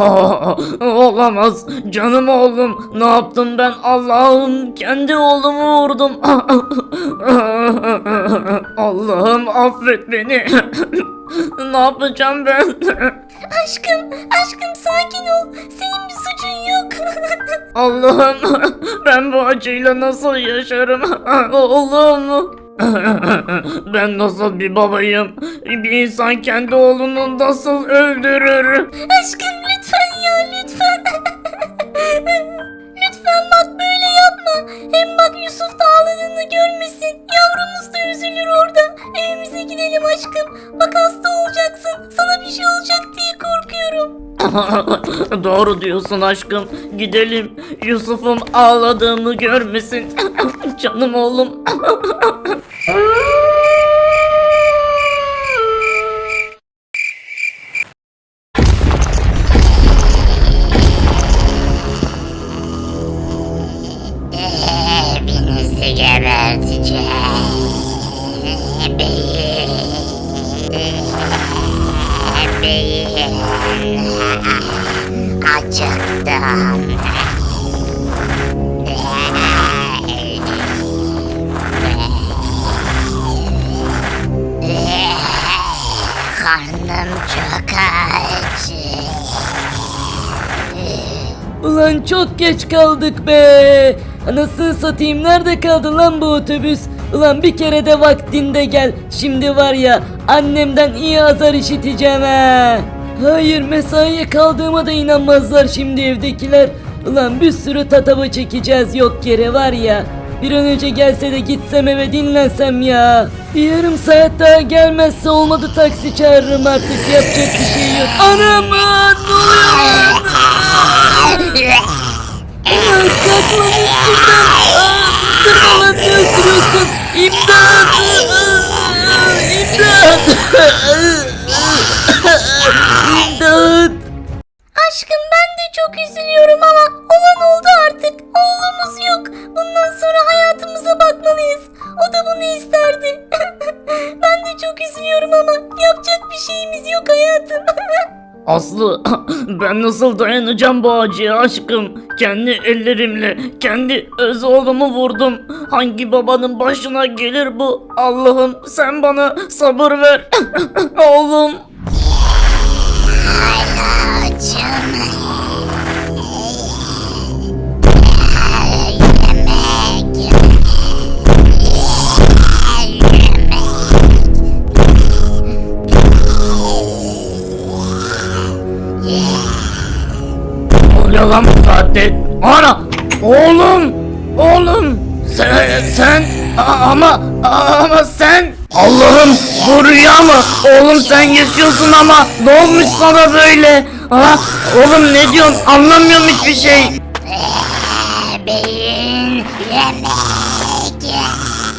Olamaz. Canım oğlum. Ne yaptım ben? Allah'ım kendi oğlumu vurdum. Allah'ım affet beni. ne yapacağım ben? Aşkım, aşkım sakin ol. Senin bir suçun yok. Allah'ım ben bu acıyla nasıl yaşarım? Oğlum. Ben nasıl bir babayım? Bir insan kendi oğlunu nasıl öldürür? aşkım ağladığını görmesin. Yavrumuz da üzülür orada. Evimize gidelim aşkım. Bak hasta olacaksın. Sana bir şey olacak diye korkuyorum. Doğru diyorsun aşkım. Gidelim. Yusuf'um ağladığımı görmesin. Canım oğlum. geberteceğim. Beyin. Beyin. Acıktım. Karnım çok aç. Ulan çok geç kaldık be. Anasını satayım nerede kaldı lan bu otobüs? Ulan bir kere de vaktinde gel. Şimdi var ya annemden iyi azar işiteceğim ha. Hayır mesaiye kaldığıma da inanmazlar şimdi evdekiler. Ulan bir sürü tatava çekeceğiz yok yere var ya. Bir an önce gelse de gitsem eve dinlensem ya. Bir yarım saat daha gelmezse olmadı taksi çağırırım artık yapacak bir şey yok. Anam ne oluyor lan? Kalkmam üstümden. Aa, Sırmalan ne! Aa, İmdat! İmdat! Ben nasıl dayanacağım bu acıya aşkım? Kendi ellerimle kendi öz oğlumu vurdum. Hangi babanın başına gelir bu? Allah'ım sen bana sabır ver. Oğlum. Açım. Oluyor lan? Ana! Oğlum! Oğlum! Sen, sen ama ama sen Allah'ım bu rüya mı? Oğlum sen yaşıyorsun ama ne olmuş sana böyle? Ha? Oğlum ne diyorsun? Anlamıyorum hiçbir şey. Beyin. Yemek.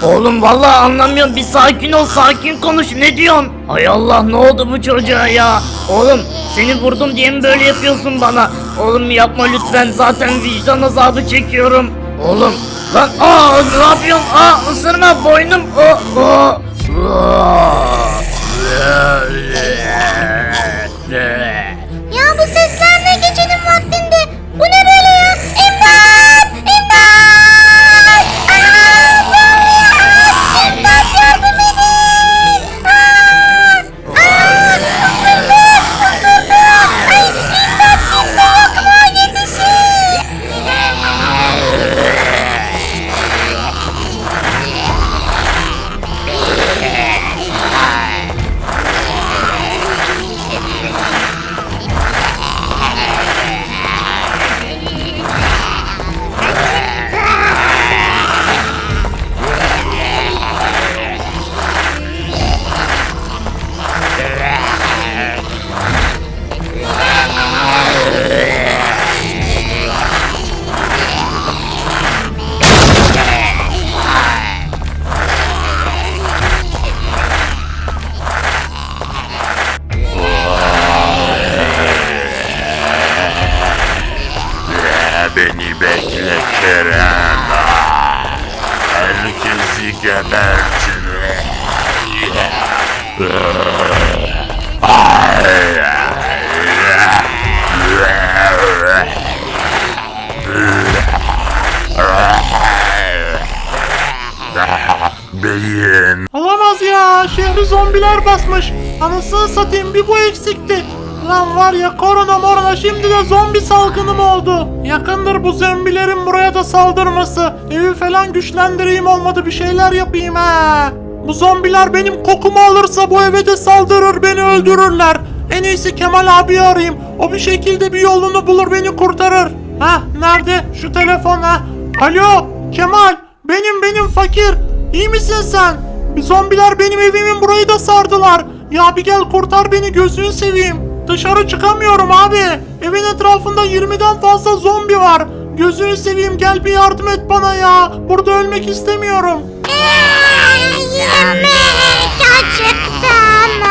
Oğlum vallahi anlamıyorum. Bir sakin ol, sakin konuş. Ne diyorsun? Hay Allah ne oldu bu çocuğa ya? Oğlum seni vurdum diye mi böyle yapıyorsun bana? Oğlum yapma lütfen. Zaten vicdan azabı çekiyorum. Oğlum lan aa ne yapıyorsun? Aa ısırma boynum. Aa, aa. ya Kerem. Herkesi gebertin. Beyin. Olamaz ya. Şehri zombiler basmış. Anasını satayım bir bu eksikti. Lan var ya korona morona şimdi de zombi salgını mı oldu? Yakındır bu zombilerin buraya da saldırması. Evi falan güçlendireyim olmadı bir şeyler yapayım ha. Bu zombiler benim kokumu alırsa bu eve de saldırır beni öldürürler. En iyisi Kemal abi arayayım. O bir şekilde bir yolunu bulur beni kurtarır. Ha nerede şu telefon ha? Alo Kemal benim benim fakir. İyi misin sen? Zombiler benim evimin burayı da sardılar. Ya bir gel kurtar beni gözünü seveyim. Dışarı çıkamıyorum abi. Evin etrafında 20'den fazla zombi var. Gözünü seveyim gel bir yardım et bana ya. Burada ölmek istemiyorum. Yemek acıktım.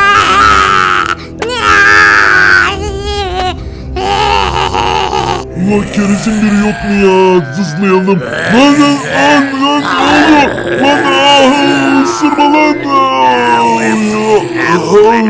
Ulan keresin biri yok mu ya? Zızlayalım. Lan lan lan lan ne oluyor? Lan ah, ısırma lan. Vay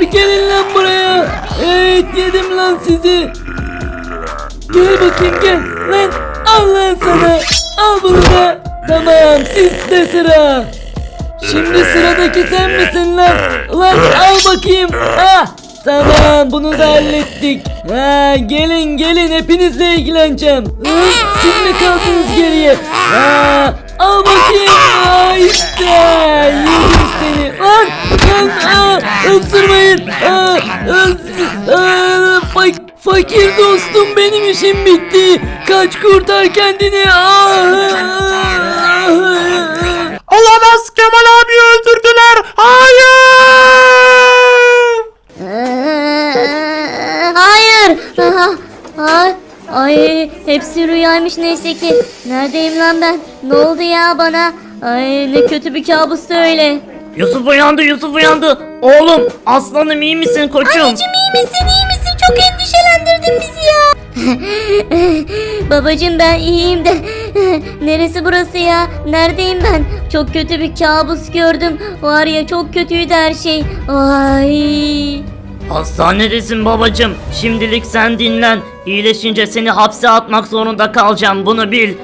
zombiler gelin lan buraya. Evet yedim lan sizi. Gel bakayım gel. Lan al lan sana. Al bunu da. Tamam sizde sıra. Şimdi sıradaki sen misin lan? Ulan al bakayım. Ha Tamam bunu da hallettik. Ha gelin gelin hepinizle ilgileneceğim. Hı, siz mi kaldınız geriye? Ha al bakayım. Ha işte yedim seni. Lan lan aa, ısırmayın. Aa, ıs- aa, fak- fakir dostum benim işim bitti. Kaç kurtar kendini. Aa, Olamaz Kemal abi öldürdüler. Hayır. Hayır. Aha, Ay, ay hepsi rüyaymış neyse ki. Neredeyim lan ben? Ne oldu ya bana? Ay ne kötü bir kabustu öyle. Yusuf uyandı Yusuf uyandı. Oğlum aslanım iyi misin koçum? Anneciğim iyi misin iyi misin? Çok endişelendirdin bizi ya. Babacığım ben iyiyim de. Neresi burası ya? Neredeyim ben? Çok kötü bir kabus gördüm. Var ya çok kötüydü her şey. Ay. Hastanedesin babacım. Şimdilik sen dinlen. İyileşince seni hapse atmak zorunda kalacağım bunu bil.